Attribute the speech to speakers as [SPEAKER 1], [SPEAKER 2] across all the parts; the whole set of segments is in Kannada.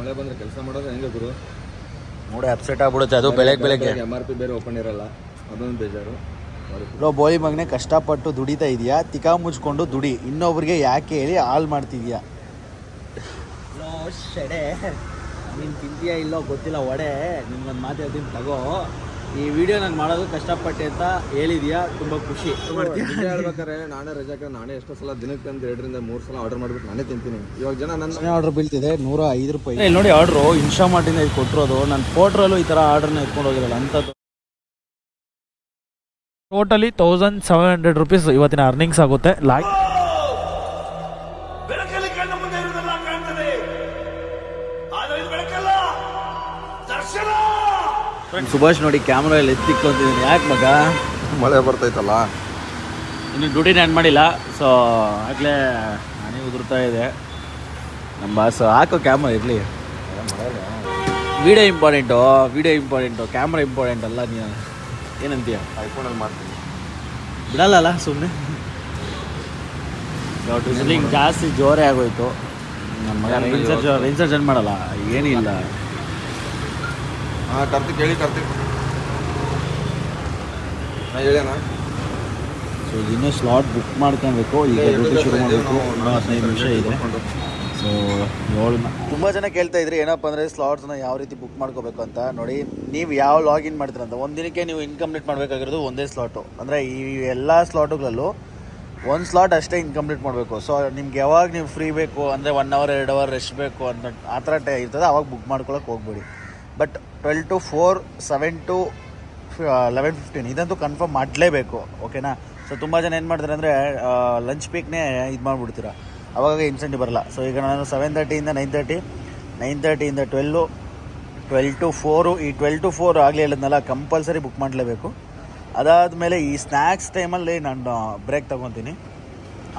[SPEAKER 1] ಮಳೆ ಬಂದ್ರೆ ಕೆಲಸ ಮಾಡೋದು ಹೆಂಗೆ ಗುರು?
[SPEAKER 2] ನೋಡಿ ಅಪ್ಸೆಟ್ ಆಗ್ಬಿಡುತ್ತೆ. ಅದು ಬೆಳಗ್ಗೆ ಬೆಳಗ್ಗೆ.
[SPEAKER 1] ಎಂ ಆರ್ ಪಿ ಬೇರೆ ಓಪನ್ ಇರಲ್ಲ. ಅದೊಂದು ಬೇಜಾರು.
[SPEAKER 2] ಲೋ ಬೋಳಿ ಮಗನೆ ಕಷ್ಟಪಟ್ಟು ದುಡಿತಾ ಇದೆಯಾ? ತಿಕಾ ಮುಚ್ಕೊಂಡು ದುಡಿ. ಇನ್ನೊಬ್ರಿಗೆ ಯಾಕೆ ಹೇಳಿ ಹಾಳು ಮಾಡ್ತಿದ್ಯಾ? ಶೆಡೆ. ನೀನು ತಿಂತೀಯಾ ಇಲ್ಲೋ ಗೊತ್ತಿಲ್ಲ ಒಡೆ. ನಿಮ್ಗೊಂದು ಮಾತು ಹೇಳ್ತೀನಿ ತಗೋ. ಈ ವಿಡಿಯೋ ನಾನು ಮಾಡೋದು ಕಷ್ಟಪಟ್ಟೆ ಅಂತ ಹೇಳಿದ್ಯಾ? ತುಂಬ ಖುಷಿ.
[SPEAKER 1] ನಿಜ ಹೇಳ್ಬೇಕಾರೆ ನಾನೇ ರಜಾಕ ನಾನೇ ಎಷ್ಟೋ ಸಲ ದಿನಕ್ಕೆ ಒಂದು ಎರಡರಿಂದ ಮೂರು ಸಲ ಆರ್ಡರ್ ಮಾಡ್ಬಿಟ್ಟು ನಾನೇ ತಿಂತೀನಿ. ಇವಾಗ ಜನ ನನ್ನ
[SPEAKER 2] ಆರ್ಡರ್ ಬೀಳ್ತಿದೆ ನೂರ ಐದು ರೂಪಾಯಿ. ಇಲ್ಲಿ ನೋಡಿ ಆರ್ಡ್ರು ಇನ್ಸ್ಟಾ ಮಾರ್ಟಿಂದ ಇದು ಕೊಟ್ಟಿರೋದು ನಾನು ಫೋಟ್ರಲ್ಲೂ ಈ ಥರ ಆರ್ಡರ್ನ ಇಟ್ಕೊಂಡು ಹೋಗಿರಲ್ಲ ಅಂಥದ್ದು.
[SPEAKER 3] Totally thousand seven hundred rupees ಇವತ್ತಿನ ಅರ್ನಿಂಗ್ಸ್ ಆಗುತ್ತೆ. ಲಾಕ್
[SPEAKER 2] ಸುಭಾಷ್ ನೋಡಿ ಕ್ಯಾಮ್ರಲ್ಲಿ ಎತ್ತಿಕ್ಕೊಂತಿದ್ದೀನಿ ಯಾಕೆ ಮಗ?
[SPEAKER 1] ಮಳೆ ಬರ್ತೈತಲ್ಲ?
[SPEAKER 2] ಇನ್ನು ಡ್ಯೂಟಿನ ಏನು ಮಾಡಿಲ್ಲ. ಸೊ ಆಗಲೇ ಹನಿ ಉದುರ್ತಾ ಇದೆ. ನಮ್ಮ ಬಾಸ್ ಹಾಕೋ ಕ್ಯಾಮ್ರಾ ಇರಲಿ. Video important video important camera important ಅಲ್ಲ ನೀನು. ಏನಂತೀಯ?
[SPEAKER 1] ಐಫೋನಲ್ಲಿ ಮಾಡ್ತೀನಿ.
[SPEAKER 2] ಬಿಡಲ್ಲ ಸುಮ್ಮನೆ ವಿಸಿಲಿಂಗ್ ಜಾಸ್ತಿ ಜೋರೇ ಆಗೋಯ್ತು. ನಮ್ಮ ಮಗ ರಿನ್ಸರ್ಜ್ ರಿನ್ಸರ್ಜನ್ ಮಾಡಲ್ಲ. ಏನಿಲ್ಲ.
[SPEAKER 1] ಹಾಂ ಕಾರ್ತಿಕ್ ಹೇಳಿ ಕಾರ್ತಿಕ್ ನಾ ಹೇಳ್ಯಾನ.
[SPEAKER 2] ಸೊ ಇನ್ನೂ ಸ್ಲಾಟ್ ಬುಕ್ ಮಾಡ್ಕೊಬೇಕು. ಈಗ ಡ್ಯೂಟಿ ಶುರು ಮಾಡಬೇಕು. ಇನ್ನೂ ಹದಿನೈದು ನಿಮಿಷ ಇದೆ. ಸೊ ಏಳು ತುಂಬ ಜನ ಕೇಳ್ತಾ ಇದ್ರಿ ಏನಪ್ಪ ಅಂದರೆ ಸ್ಲಾಟ್ಸ್ನ ಯಾವ ರೀತಿ ಬುಕ್ ಮಾಡ್ಕೋಬೇಕು ಅಂತ. ನೋಡಿ ನೀವು ಯಾವ ಲಾಗಿನ್ ಮಾಡ್ತೀರಂತ ಒಂದು ದಿನಕ್ಕೆ ನೀವು ಇನ್ಕಂಪ್ಲೀಟ್ ಮಾಡಬೇಕಾಗಿರೋದು ಒಂದೇ ಸ್ಲಾಟು ಅಂದರೆ ಈ ಎಲ್ಲ ಸ್ಲಾಟುಗಳಲ್ಲೂ ಒಂದು ಸ್ಲಾಟ್ ಅಷ್ಟೇ ಇನ್ಕಂಪ್ಲೀಟ್ ಮಾಡಬೇಕು. ಸೊ ನಿಮ್ಗೆ ಯಾವಾಗ ನೀವು ಫ್ರೀ ಬೇಕು ಅಂದರೆ ಒನ್ ಅವರ್ ಎರಡು ಅವರ್ ರೆಸ್ಟ್ ಬೇಕು ಅಂತ ಆ ಥರ ಟೈ ಇರ್ತದೆ. ಅವಾಗ ಬುಕ್ ಮಾಡ್ಕೊಳಕ್ಕೆ ಹೋಗ್ಬೇಡಿ. But twelve to four, seven to eleven fifteen ಇದಂತೂ ಕನ್ಫರ್ಮ್ ಮಾಡಲೇಬೇಕು ಓಕೆನಾ ಸೊ ತುಂಬ ಜನ ಏನು ಮಾಡ್ತಾರೆ ಅಂದರೆ ಲಂಚ್ ಪೀಕ್ನೇ ಇದು ಮಾಡಿಬಿಡ್ತೀರ. ಅವಾಗ ಇನ್ಸೆಂಟಿವ್ ಬರಲ್ಲ. ಸೊ ಈಗ ನಾನು ಸೆವೆನ್ ತರ್ಟಿಯಿಂದ ನೈನ್ ತರ್ಟಿ ನೈನ್ ತರ್ಟಿಯಿಂದ ಟ್ವೆಲ್ಲು ಟ್ವೆಲ್ ಟು ಫೋರು ಈ ಟ್ವೆಲ್ ಟು ಫೋರ್ ಆಗಲಿ ಹೇಳಿದ್ನಲ್ಲ ಕಂಪಲ್ಸರಿ ಬುಕ್ ಮಾಡಲೇಬೇಕು. ಅದಾದಮೇಲೆ ಈ ಸ್ನ್ಯಾಕ್ಸ್ ಟೈಮಲ್ಲಿ ನಾನು ಬ್ರೇಕ್ ತೊಗೊತೀನಿ.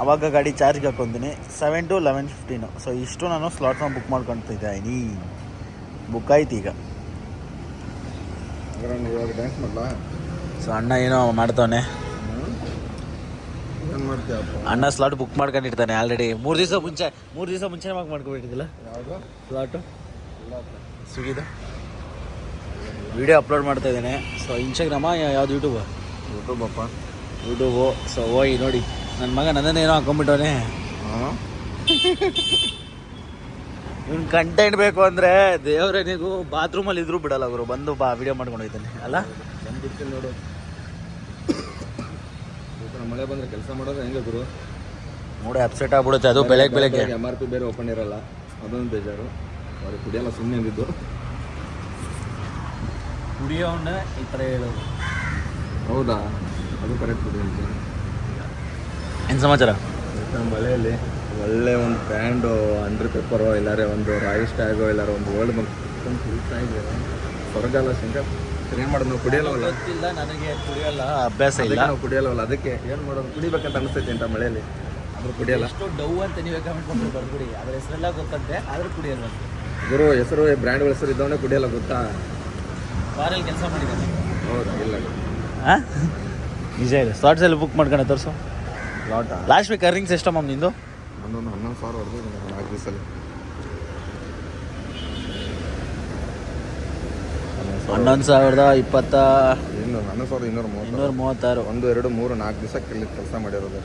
[SPEAKER 2] ಆವಾಗ ಗಾಡಿ ಚಾರ್ಜ್ಗೆ ಹಾಕ್ಕೊತೀನಿ seven to eleven fifteen so ಇಷ್ಟು ನಾನು ಸ್ಲಾಟ್ನ ಬುಕ್ ಮಾಡ್ಕೊತಿದ್ದೀನಿ. ಬುಕ್ ಆಯ್ತು ಈಗ ಸೊ ಅಣ್ಣ ಏನೋ ಮಾಡ್ತಾವನೆ. ಅಣ್ಣ ಸ್ಲಾಟ್ ಬುಕ್ ಮಾಡ್ಕೊಂಡಿರ್ತಾನೆ ಆಲ್ರೆಡಿ ಮೂರು ದಿವಸ ಮುಂಚೆ ಮೂರು ದಿವಸ ಮುಂಚೆ ಬುಕ್ ಮಾಡ್ಕೊಬಿಟ್ಟಿದ್ದಿಲ್ಲ.
[SPEAKER 1] ಯಾವುದು?
[SPEAKER 2] ಸ್ಲಾಟು ಸ್ವಿಗ್ಗಿದು ವಿಡಿಯೋ ಅಪ್ಲೋಡ್ ಮಾಡ್ತಾ ಇದ್ದೇನೆ. ಸೊ ಇನ್ಸ್ಟಾಗ್ರಾಮ ಯಾವ್ದು ಯೂಟ್ಯೂಬ್
[SPEAKER 1] ಯೂಟ್ಯೂಬ್ ಅಪ್ಪ.
[SPEAKER 2] ಯೂಟ್ಯೂಬು ಸೊ ಹೋಗಿ ನೋಡಿ. ನನ್ನ ಮಗ ನನ್ನನ್ನೇನೋ ಹಾಕೊಂಡ್ಬಿಟ್ಟವನೇ.
[SPEAKER 1] ಹಾಂ?
[SPEAKER 2] ಇವ್ನು ಕಂಟೆಂಟ್ ಬೇಕು ಅಂದರೆ ದೇವರೇ ನೀವು ಬಾತ್ರೂಮಲ್ಲಿ ಇದ್ರು ಬಿಡಲ್ಲ ಅವರು ಬಂದು ಬಾ ವಿಡಿಯೋ ಮಾಡ್ಕೊಂಡು ಹೋಗ್ತಾನೆ ಅಲ್ಲ?
[SPEAKER 1] ಬಂದ್ಬಿಡ್ತೀನಿ ನೋಡು. ಮಳೆ ಬಂದ್ರೆ ಕೆಲಸ ಮಾಡೋದು ಹೆಂಗೆ ಗುರು?
[SPEAKER 2] ನೋಡಿ ಅಪ್ಸೆಟ್ ಆಗ್ಬಿಡುತ್ತೆ. ಅದು ಬೆಳಗ್ಗೆ. ಬೆಳಗ್ಗೆ
[SPEAKER 1] ಎಂ ಆರ್ ಪಿ ಬೇರೆ ಓಪನ್ ಇರಲ್ಲ. ಅದೊಂದು ಬೇಜಾರು. ಅವ್ರಿಗೆ ಕುಡಿಯಲ್ಲ ಸುಮ್ಮನೆ ಅಂದಿದ್ದು
[SPEAKER 2] ಕುಡಿಯೋಣ ಈ ಥರ ಹೇಳೋದು
[SPEAKER 1] ಹೌದಾ? ಅದು ಕರೆಕ್ಟ್
[SPEAKER 2] ಏನು ಸಮಾಚಾರ?
[SPEAKER 1] ನಮ್ಮ ಮಳೆಯಲ್ಲಿ. ಒಳ್ಳೆ ಒಂದು ಬ್ರ್ಯಾಂಡು ಅಂಡ್ರ್ ಪೇಪರೋ ಇಲ್ಲಾರೆ ಒಂದು ರಾಯಲ್ ಸ್ಟ್ಯಾಗೋ ಇಲ್ಲಾರ ಒಂದು ವರ್ಲ್ಡ್ ಬಂಕ್ ಕುಡಿತಾ ಇದೆ ಸ್ವರ್ಗ ಅಲ್ಲ ಶಂಕರ್. ಏನು ಮಾಡೋದು ನಾವು ಕುಡಿಯಲ್ಲವಲ್ಲ
[SPEAKER 2] ಗೊತ್ತಿಲ್ಲ ನನಗೆ ಕುಡಿಯಲ್ಲ ಅಭ್ಯಾಸ ಇಲ್ಲ.
[SPEAKER 1] ಅದಕ್ಕೆ ನಾವು ಕುಡಿಯಲ್ಲವಲ್ಲ ಅದಕ್ಕೆ ಏನು ಮಾಡೋದು ಕುಡಿಬೇಕಂತ ಅನಿಸ್ತೈತೆ ಅಂತ ಮಳೆಯಲ್ಲಿ. ಆದರೂ ಕುಡಿಯಲ್ಲ.
[SPEAKER 2] ಎಷ್ಟು ಡೌ ಅಂತ ನೀವೇ ಕಮೆಂಟ್ ಮಾಡಿ ಬರ್ಬಿಡಿ ಅದ್ರ ಹೆಸರೆಲ್ಲ ಗೊತ್ತಂತೆ ಆದರೂ ಕುಡಿಯಲ್ಲ
[SPEAKER 1] ಗುರು ಹೆಸರು ಬ್ರ್ಯಾಂಡ್ಗಳ ಹೆಸರು ಇದ್ದವನೇ ಕುಡಿಯಲ್ಲ ಗೊತ್ತಾ?
[SPEAKER 2] ಬಾರಲ್ಲಿ ಕೆಲಸ ಮಾಡಿದ್ದಾನೆ
[SPEAKER 1] ಹೌದಾ ಇಲ್ಲ.
[SPEAKER 2] ನಿಜ ಇದೆ ಸ್ಲಾಟ್ಸ್ ಎಲ್ಲ ಬುಕ್ ಮಾಡ್ಕೊಂಡೆ ತೋರಿಸು.
[SPEAKER 1] ಲಾಟಾ
[SPEAKER 2] ಲಾಸ್ಟ್ ವೀಕ್ ಅರ್ನಿಂಗ್ಸ್ ಎಷ್ಟಮ್ಮ ನಿಂದು?
[SPEAKER 1] ಒಂದೊಂದು ಹನ್ನೊಂದು ಸಾವಿರ ಹೊಡೆದು ನಾಲ್ಕು ದಿವಸದಲ್ಲಿ.
[SPEAKER 2] ಹನ್ನೊಂದು ಸಾವಿರದ ಇಪ್ಪತ್ತ
[SPEAKER 1] ಇನ್ನು ಹನ್ನೊಂದು ಸಾವಿರದ ಇನ್ನೂರ ಮೂವತ್ತು
[SPEAKER 2] ಇನ್ನೂರ ಮೂವತ್ತಾರು.
[SPEAKER 1] ಒಂದು ಎರಡು ಮೂರು ನಾಲ್ಕು ದಿವಸ ಕೆಲಸ ಮಾಡಿರೋದು.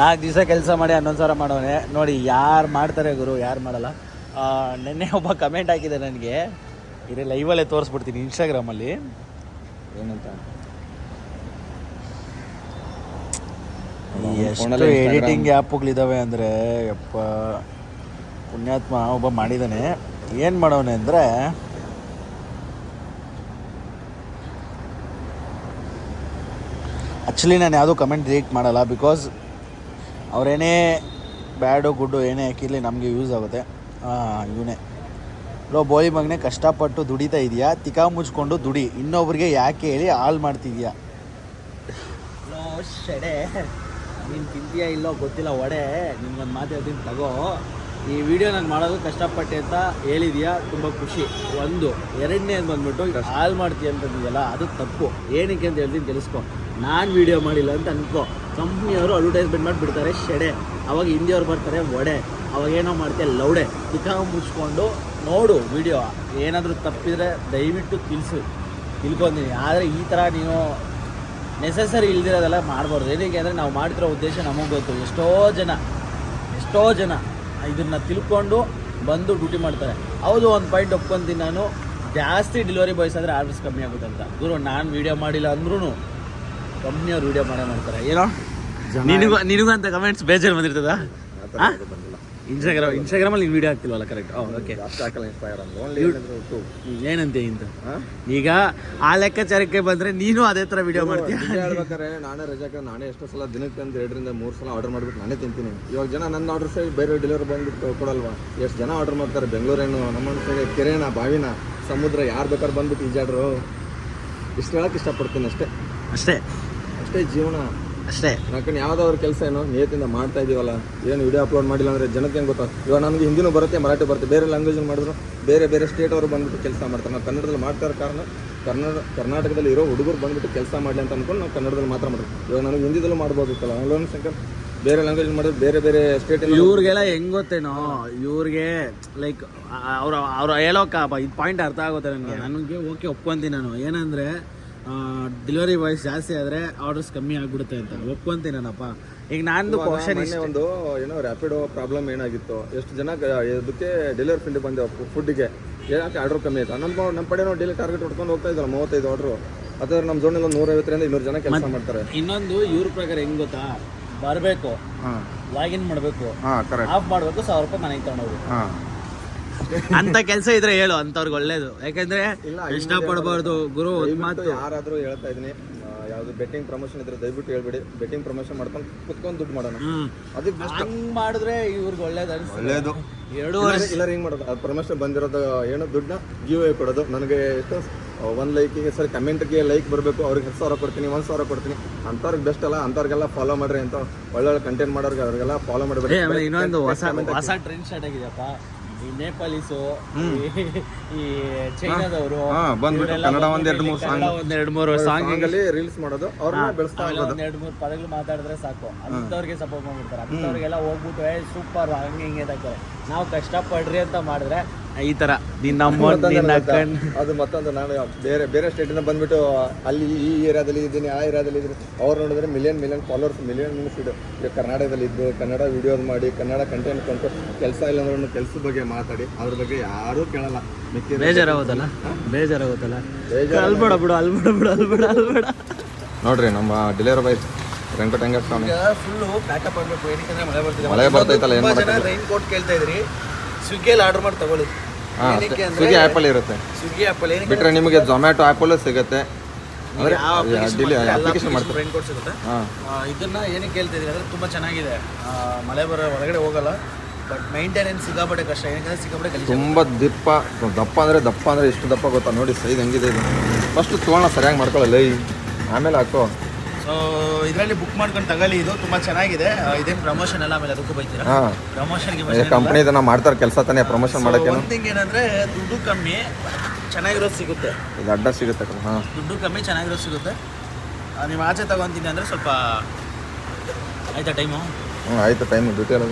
[SPEAKER 2] ನಾಲ್ಕು ದಿವಸ ಕೆಲಸ ಮಾಡಿ ಹನ್ನೊಂದು ಸಾವಿರ ಮಾಡೋನೆ. ನೋಡಿ ಯಾರು ಮಾಡ್ತಾರೆ ಗುರು ಯಾರು ಮಾಡಲ್ಲ. ನೆನ್ನೆ ಒಬ್ಬ ಕಮೆಂಟ್ ಹಾಕಿದೆ ನನಗೆ. ಇದೇ ಲೈವಲ್ಲೇ ತೋರಿಸ್ಬಿಡ್ತೀನಿ ಇನ್ಸ್ಟಾಗ್ರಾಮಲ್ಲಿ
[SPEAKER 1] ಏನಂತ?
[SPEAKER 2] ಎಷ್ಟು. ಎಡಿಟಿಂಗ್ ಆ್ಯಪ್ಗಳಿದ್ದಾವೆ ಅಂದರೆ ಯಪ್ಪ ಪುಣ್ಯಾತ್ಮ ಒಬ್ಬ ಮಾಡಿದ್ದಾನೆ ಏನು ಮಾಡೋನೆ ಅಂದರೆ ಆ್ಯಕ್ಚುಲಿ ನಾನು ಯಾವುದೂ ಕಮೆಂಟ್ ಡಿಲೀಟ್ ಮಾಡಲ್ಲ ಬಿಕಾಸ್ ಅವರೇನೇ ಬ್ಯಾಡು ಗುಡ್ಡು ಏನೇ ಹಾಕಿರಲಿ ನಮಗೆ ಯೂಸ್ ಆಗುತ್ತೆ. ಇವನೇ. ಲೋ ಬೋಳಿ ಮಗನೇ ಕಷ್ಟಪಟ್ಟು ದುಡಿತಾ ಇದೆಯಾ? ತಿಕಾ ಮುಚ್ಕೊಂಡು ದುಡಿ. ಇನ್ನೊಬ್ರಿಗೆ ಯಾಕೆ ಹೇಳಿ ಹಾಳು ಮಾಡ್ತಿದ್ಯಾ? ನೀನು ತಿಂತೀಯಾ ಇಲ್ಲೋ ಗೊತ್ತಿಲ್ಲ ಒಡೆ. ನಿಮ್ಗೊಂದು ಮಾತು ಹೇಳ್ತೀನಿ ತಗೋ. ಈ ವಿಡಿಯೋ ನಾನು ಮಾಡೋದು ಕಷ್ಟಪಟ್ಟೆ ಅಂತ ಹೇಳಿದ್ಯಾ? ತುಂಬ ಖುಷಿ. ಒಂದು ಎರಡನೇದು ಬಂದ್ಬಿಟ್ಟು ಹಾಲ್ ಮಾಡ್ತೀಯ ಅಂತಂದಿದೆಯಲ್ಲ ಅದು ತಪ್ಪು. ಏನಕ್ಕೆ ಅಂತ ಹೇಳ್ತೀನಿ ತಿಳಿಸ್ಕೊ. ನಾನು ವಿಡಿಯೋ ಮಾಡಿಲ್ಲ ಅಂತ ಅನ್ಕೋ. ಕಂಪ್ನಿಯವರು ಅಡ್ವರ್ಟೈಸ್ಮೆಂಟ್ ಮಾಡಿಬಿಡ್ತಾರೆ ಶೆಡೆ. ಅವಾಗ ಹಿಂದಿಯವ್ರು ಬರ್ತಾರೆ ಒಡೆ. ಅವಾಗ ಏನೋ ಮಾಡ್ತೀಯ ಲೌಡೆ. ತಿಕ್ಕ ಮುಚ್ಕೊಂಡು ನೋಡು ವಿಡಿಯೋ ಏನಾದರೂ ತಪ್ಪಿದರೆ ದಯವಿಟ್ಟು ತಿಳಿಸು. ತಿಳ್ಕೊಂತೀನಿ. ಆದರೆ ಈ ಥರ ನೀನು ನೆಸಸರಿ ಇಲ್ದಿರೋದೆಲ್ಲ ಮಾಡಬಾರ್ದು. ಏನಕ್ಕೆ ಅಂದರೆ ನಾವು ಮಾಡ್ತಿರೋ ಉದ್ದೇಶ ನಮಗೆ ಗೊತ್ತು. ಎಷ್ಟೋ ಜನ ಎಷ್ಟೋ ಜನ ಇದನ್ನು ತಿಳ್ಕೊಂಡು ಬಂದು ಡ್ಯೂಟಿ ಮಾಡ್ತಾರೆ. ಹೌದು ಒಂದು ಪಾಯಿಂಟ್ ಒಪ್ಕೊಂತೀನಿ ನಾನು. ಜಾಸ್ತಿ ಡೆಲಿವರಿ ಬಾಯ್ಸ್ ಆದರೆ ಆರ್ಡರ್ಸ್ ಕಮ್ಮಿ ಆಗುತ್ತೆ ಅಂತ. ಗುರು ನಾನು ವೀಡಿಯೋ ಮಾಡಿಲ್ಲ ಅಂದ್ರೂ ಕಂಪ್ನಿಯವ್ರು ವೀಡಿಯೋ ಮಾಡೇ ಮಾಡ್ತಾರೆ. ಏನೋ? ನಿನಗೂ ನಿನಗೂ ಅಂತ ಕಮೆಂಟ್ಸ್ ಬೇಜಾರು ಬಂದಿರ್ತದ?
[SPEAKER 1] ಬಂದಿಲ್ಲ
[SPEAKER 2] ಇನ್ಸ್ಟಾಗ್ರಾಮ್ ಇನ್ಸ್ಟಾಗ್ರಾಮಲ್ಲಿ ವಿಡಿಯೋ ವೀಡಿಯೋ ಹಾಕ್ತಿಲ್ವಲ್ಲ ಕರೆಕ್ಟ್ ಓಕೆ
[SPEAKER 1] ಹಾಕಲ್ಲ ಓನ್ಲಿ ಟು
[SPEAKER 2] ಏನಂತೆ ಇಂತ? ಈಗ ಆ ಲೆಕ್ಕಾಚಾರಕ್ಕೆ ಬಂದರೆ ನೀನು ಅದೇ ಥರ ವಿಡಿಯೋ ಮಾಡ್ತೀಯ?
[SPEAKER 1] ಹೇಳ್ಬೇಕಾದ್ರೆ ನಾನೇ ರಜಾಕ ನಾನೇ ಎಷ್ಟೋ ಸಲ ದಿನಕ್ಕೆ ಒಂದು ಎರಡರಿಂದ ಮೂರು ಸಲ ಆರ್ಡರ್ ಮಾಡ್ಬಿಟ್ಟು ನಾನೇ ತಿಂತೀನಿ. ಇವಾಗ ಜನ ನನ್ನ ಆರ್ಡರ್ ಸೈಡ್ ಬೇರೆ ಡೆಲಿವರಿ ಬಂದ್ಬಿಟ್ಟು ಕೊಡಲ್ವಾ? ಎಷ್ಟು ಜನ ಆರ್ಡರ್ ಮಾಡ್ತಾರೆ? ಬೆಂಗಳೂರೇನು ನಮ್ಮ ಸೈಡ್ ಕೆರೆನ ಬಾವಿನ ಸಮುದ್ರ ಯಾರು ಬೇಕಾದ್ರೆ ಬಂದ್ಬಿಟ್ಟು ಈಜಾಡ್ರು. ಇಷ್ಟು ಹೇಳಕ್ಕೆ ಇಷ್ಟಪಡ್ತೀನಿ ಅಷ್ಟೇ.
[SPEAKER 2] ಅಷ್ಟೇ.
[SPEAKER 1] ಅಷ್ಟೇ ಜೀವನ.
[SPEAKER 2] ಅಷ್ಟೇ.
[SPEAKER 1] ಯಾಕಂದ್ರೆ ಯಾವ್ದಾದ್ರು ಕೆಲಸ ಏನೋ ನಿಯತಿಂದ ಮಾಡ್ತಾ ಇದೀವಲ್ಲ ಏನು ವಿಡಿಯೋ ಅಪ್ಲೋಡ್ ಮಾಡಿಲ್ಲ ಅಂದ್ರೆ ಜನಕ್ಕೆ ಹೆಂಗೆ ಗೊತ್ತಾ? ಇವಾಗ ನನಗೆ ಹಿಂದಿನೂ ಬರುತ್ತೆ ಮರಾಠಿ ಬರುತ್ತೆ. ಬೇರೆ ಲ್ಯಾಂಗ್ವೇಜ್ ಮಾಡಿದ್ರು ಬೇರೆ ಬೇರೆ ಸ್ಟೇಟ್ ಅವರು ಬಂದ್ಬಿಟ್ಟು ಕೆಲಸ ಮಾಡ್ತಾರೆ. ನಾವು ಕನ್ನಡದಲ್ಲಿ ಮಾಡ್ತಾ ಇರೋ ಕಾರಣ ಕನ್ನಡ ಕರ್ನಾಟಕದಲ್ಲಿ ಇರೋ ಹುಡುಗರು ಬಂದ್ಬಿಟ್ಟು ಕೆಲಸ ಮಾಡಲಿ ಅಂತ ಅನ್ಕೊಂಡು ನಾವು ಕನ್ನಡದಲ್ಲಿ ಮಾತ್ರ ಮಾಡ್ತೀವಿ. ಇವಾಗ ನನಗೆ ಹಿಂದಿದಲ್ಲೂ ಮಾಡ್ಬೋದಿತ್ತಲ್ಲ ಆನ್ಲೈನ್ ಶಂಕರ್ ಬೇರೆ ಲ್ಯಾಂಗ್ವೇಜ್ ಮಾಡಿದ್ರೆ ಬೇರೆ ಬೇರೆ ಸ್ಟೇಟ್
[SPEAKER 2] ಇವ್ರಿಗೆಲ್ಲ ಹೆಂಗ್ ಗೊತ್ತೇನೋ? ಇವ್ರಿಗೆ ಲೈಕ್ ಅವ್ರ ಅವ್ರ ಹೇಳೋಕ್ಕ ಇದು ಪಾಯಿಂಟ್ ಅರ್ಥ ಆಗುತ್ತೆ ನನಗೆ. ನನಗೆ ಓಕೆ ಒಪ್ಕೊಂತೀನಿ ನಾನು. ಏನಂದ್ರೆ ಡೆಲಿವರಿ ಬಾಯ್ಸ್ ಜಾಸ್ತಿ ಆದರೆ ಆರ್ಡರ್ಸ್ ಕಮ್ಮಿ ಆಗ್ಬಿಡುತ್ತೆ ಅಂತ. ಒಪ್ಕೊಂತೀನಪ್ಪ ನಾನಪ್ಪ. ಈಗ ನಾನು ಕ್ವಶನ್
[SPEAKER 1] ಒಂದು ಏನೋ ರ್ಯಾಪಿಡೋ ಪ್ರಾಬ್ಲಮ್ ಏನಾಗಿತ್ತು. ಎಷ್ಟು ಜನ ಇದಕ್ಕೆ ಡೆಲಿವರಿ ಫೀಲ್ಡ್ ಬಂದೆ ಫುಡ್ಗೆ ಏನಕ್ಕೆ ಆರ್ಡರ್ ಕಮ್ಮಿ ಆಯ್ತು? ನಮ್ಮ ನಮ್ಮ ಕಡೆ ನಾವು ಡೈಲಿ ಟಾರ್ಗೆಟ್ ಹೊಡ್ಕೊಂಡು ಹೋಗ್ತಾ ಇದ್ದಾರೆ ಮೂವತ್ತೈದು ಆರ್ಡ್ರು ಅದ್ರ ನಮ್ಮ ಝೋನಲ್ಲಿ ಒಂದು ನೂರೈವತ್ತರಿಂದ ಇನ್ನೂರು ಜನ ಕೆಲಸ ಮಾಡ್ತಾರೆ.
[SPEAKER 2] ಇನ್ನೊಂದು ಇವ್ರ ಪ್ರಕಾರ ಹೆಂಗ್ ಗೊತ್ತಾ? ಬರಬೇಕು. ಲಾಗಿನ್ ಮಾಡಬೇಕು. ಆಫ್ ಮಾಡಬೇಕು ಸಾವಿರ ರೂಪಾಯಿ ಮನೆಗೆ ತಗೊಂಡೋಗ್ಬೇಕು. ಅಂತ ಕೆಲಸ ಇದ್ರೆ ಹೇಳು ಅಂತವ್ರಿಗೆ ಒಳ್ಳೇದು. ಯಾಕಂದ್ರೆ
[SPEAKER 1] ಇಲ್ಲ,
[SPEAKER 2] ಇಷ್ಟಪಡಬಾರ್ದು ಗುರು ಒಂದ್ ಮಾತು.
[SPEAKER 1] ಯಾರಾದ್ರೂ ಹೇಳ್ತಾ ಇದ್ದೀನಿ ಯಾವ್ದು ಬೆಟ್ಟಿಂಗ್ ಪ್ರಮೋಷನ್ ಇದ್ರೆ ದಯವಿಟ್ಟು ಹೇಳ್ಬೇಡಿ. ಬೆಟ್ಟಿಂಗ್ ಪ್ರಮೋಷನ್ ಮಾಡ್ಕೊಂಡು ಕುತ್ಕೊಂಡು ದುಡ್ಡು ಮಾಡೋಣ. ಅದಕ್ಕೆ ಬೆಸ್ಟ್
[SPEAKER 2] ಹಂಗ್ ಮಾಡಿದ್ರೆ ಇವ್ರಿಗೆ ಒಳ್ಳೇದು ಅನ್ಸುತ್ತೆ.
[SPEAKER 1] ಒಳ್ಳೇದು.
[SPEAKER 2] ಎರಡು
[SPEAKER 1] ಇಲ್ಲ ಹಿಂಗ್ ಮಾಡೋದು. ಅದು ಪ್ರಮೋಷನ್ ಬಂದಿರೋದು ಏನೋ ದುಡ್ಡನ್ನ ಗಿವ್ ಅವೇ ಕೊಡೋದು. ನನಗೆ ಎಷ್ಟು ಒಂದು ಲೈಕಿಗೆ ಸರಿ ಕಮೆಂಟ್ಗೆ ಲೈಕ್ ಬರಬೇಕು. ಅವ್ರಿಗೆ ಹತ್ತು ಸಾವಿರ ಕೊಡ್ತೀನಿ ಒಂದು ಸಾವಿರ ಕೊಡ್ತೀನಿ. ಅಂಥವ್ರಿಗೆ ಬೆಸ್ಟ್ ಅಲ್ಲ ಅಂಥವ್ರಿಗೆಲ್ಲ ಫಾಲೋ ಮಾಡ್ರಿ ಅಂತ ಒಳ್ಳೊಳ್ಳೆ ಕಂಟೆಂಟ್ ಮಾಡೋರಿಗೆ ಅವ್ರಿಗೆಲ್ಲ ಫಾಲೋ
[SPEAKER 2] ಆಮೇಲೆ ಇನ್ನೊಂದು ಹೊಸ ಹೊಸ ಟ್ರೆಂಡ್ ಸ್ಟಾರ್ಟ್ ಆಗಿದೆಯಪ್ಪ. ಈ ನೇಪಾಲೀಸು ಈ- ಚೈನಾದವರು
[SPEAKER 1] ಬಂದ್ಬಿಟ್ಟು ಕನ್ನಡ ಒಂದ್ ಎರಡ್ ಮೂರ್ song.
[SPEAKER 2] ಒಂದ್ ಎರಡು ಮೂರು ಸಾಂಗ್
[SPEAKER 1] ಅಲ್ಲಿ ರೀಲ್ಸ್ ಮಾಡೋದು ಅವ್ರನ್ನ ಬೆಳೆಸ್ತಾ ಇರೋದು
[SPEAKER 2] ಒಂದ್ ಎರಡು ಮೂರು ಪದಗಳು ಮಾತಾಡಿದ್ರೆ ಸಾಕು. ಅಂಥವ್ರಿಗೆ ಸಪೋರ್ಟ್ ಮಾಡ್ಬಿಡ್ತಾರೆ. ಅಂಥವ್ರಿಗೆಲ್ಲ ಹೋಗ್ಬಿಟ್ಟು ಸೂಪರ್ ಹಂಗೆ ಹಿಂಗೆ ಇದಾಗ್ತಾರೆ ನಾವು ಕಷ್ಟಪಡ್ರಿ ಅಂತ ಮಾಡಿದ್ರೆ ಈ ತರ. ನಿನ್ನ ಅಮ್ಮ ನಿನ್ನ ಕಣ್
[SPEAKER 1] ಅದು ಮತ್ತೊಂದು ನಾನು ಬೇರೆ ಬೇರೆ ಸ್ಟೇಟಿಂದ ಬಂದ್ಬಿಟ್ಟು ಅಲ್ಲಿ ಈ ಏರಿಯಾದಲ್ಲಿ ಇದ್ದೀನಿ ಆ ಏರಿಯಾದಲ್ಲಿ ಇದ್ದೀನಿ. ಅವ್ರು ನೋಡಿದ್ರೆ ಮಿಲಿಯನ್ ಮಿಲಿಯನ್ ಫಾಲೋವರ್ಸ್ ಮಿಲಿಯನ್ ಇದು. ಈಗ ಕರ್ನಾಟಕದಲ್ಲಿ ಇದ್ದು ಕನ್ನಡ ವಿಡಿಯೋಸ್ ಮಾಡಿ ಕನ್ನಡ ಕಂಟೆಂಟ್ ಕೊಂಡು ಕೆಲಸ ಇಲ್ಲ ಅಂದ್ರೂ ಕೆಲಸದ ಬಗ್ಗೆ ಮಾತಾಡಿ ಅದ್ರ ಬಗ್ಗೆ ಯಾರೂ ಕೇಳಲ್ಲ.
[SPEAKER 2] ಬೇಜಾರಾಗುತ್ತಲ್ಲ ಬೇಜಾರಾಗುತ್ತಲ್ಲ
[SPEAKER 1] ಬೇಜಾರ್
[SPEAKER 2] ಅಲ್ಬೇಡ ಬಿಡು ಅಲ್ಬೇಡ ಬಿಡು ಅಲ್ಬೇಡ ಅಲ್ಬೇಡ
[SPEAKER 1] ನೋಡ್ರಿ ನಮ್ಮ delivery boy Venkata Swamy
[SPEAKER 2] full pack up ಆಗಬೇಕು ಏನಕ್ಕೆ ಮಳೆ ಬರ್ತಿದೆ.
[SPEAKER 1] ಮಳೆ ಬರ್ತೈತಲ್ಲ ಏನ್.
[SPEAKER 2] ರೈನ್ ಕೋಟ್ ಕೇಳ್ತಾ ಇದ್ರಿ. ಸ್ವಿಗ್ಗಿಯಲ್ಲಿ ಆರ್ಡರ್ ಮಾಡಿ ತಗೊಳ್ಳಿ.
[SPEAKER 1] ಸ್ವಿಗ್ಗಿ ಆ್ಯಪಲ್ಲಿ ಇರುತ್ತೆ.
[SPEAKER 2] ಸ್ವಿಗ್ಗಿ ಆ್ಯಪಲ್ಲಿ
[SPEAKER 1] ಬಿಟ್ಟರೆ ನಿಮಗೆ ಝೊಮ್ಯಾಟೊ ಆ್ಯಪಲ್ಲೂ ಸಿಗುತ್ತೆ. ಅಂದರೆ ಅಪ್ಲಿಕೇಶನ್ ಮಾಡ್ತಾರೆ?
[SPEAKER 2] ರೈನ್ ಕೋಟ್ ಸಿಗುತ್ತೆ. ಇದನ್ನ ಏನಕ್ಕೆ ಕೇಳ್ತಾ ಇದ್ದೀರಿ ಅಂದರೆ ತುಂಬ ಚೆನ್ನಾಗಿದೆ. ಮಳೆ ಬರೋ ಹೊರಗಡೆ ಹೋಗಲ್ಲ ಬಟ್ ಮೈಂಟೆನೆನ್ಸ್ ಸಿಕ್ಕಾಪಟ್ಟೆ ಕಷ್ಟ. ಏನಕ್ಕೆ ಸಿಕ್ಕಾಪಟ್ಟೆ ಕಷ್ಟ
[SPEAKER 1] ತುಂಬ ದಿಪ್ಪ ದಪ್ಪ ಅಂದರೆ ದಪ್ಪ ಅಂದರೆ ಎಷ್ಟು ದಪ್ಪ ಗೊತ್ತಾ? ನೋಡಿ ಸೈಜ್ ಹೆಂಗಿದೆ ಇದು. ಫಸ್ಟ್ ತೊಗೊಳ್ಳೋಣ ಸರಿಯಾಗಿ ಮಾಡ್ಕೊಳ್ಳಲ್ಲ ಆಮೇಲೆ ಹಾಕೋ.
[SPEAKER 2] ಸೊ ಇದರಲ್ಲಿ ಬುಕ್ ಮಾಡ್ಕೊಂಡು ತಗೊಳ್ಳಿ. ಇದು ತುಂಬಾ ಚೆನ್ನಾಗಿದೆ. ಇದೇನು ಪ್ರಮೋಷನ್ ಎಲ್ಲ ಆಮೇಲೆ ಅದಕ್ಕೂ ಬೈತೀರಾ? ಪ್ರಮೋಷನ್ಗೆ
[SPEAKER 1] ಕಂಪನಿ ಇದನ್ನ ಮಾಡ್ತಾರೆ ಕೆಲಸ ತಾನೇ ಪ್ರಮೋಷನ್ ಮಾಡಕ್ಕೆ
[SPEAKER 2] ಒಂದು ಥಿಂಗ್ ಏನಂದ್ರೆ ದುಡ್ಡು ಕಮ್ಮಿ ಚೆನ್ನಾಗಿರೋದು ಸಿಗುತ್ತೆ.
[SPEAKER 1] ಇದು ಅಡ್ಡ ಸಿಗುತ್ತೆ ಹಾಂ.
[SPEAKER 2] ದುಡ್ಡು ಕಮ್ಮಿ ಚೆನ್ನಾಗಿರೋದು ಸಿಗುತ್ತೆ. ನೀವು ಆಚೆ ತಗೊಂತೀನಿ ಅಂದರೆ ಸ್ವಲ್ಪ ಆಯ್ತಾ ಟೈಮು
[SPEAKER 1] ಹ್ಞೂ ಆಯಿತು ಟೈಮ್ ಡ್ಯೂಟಿ ಎಲ್ಲ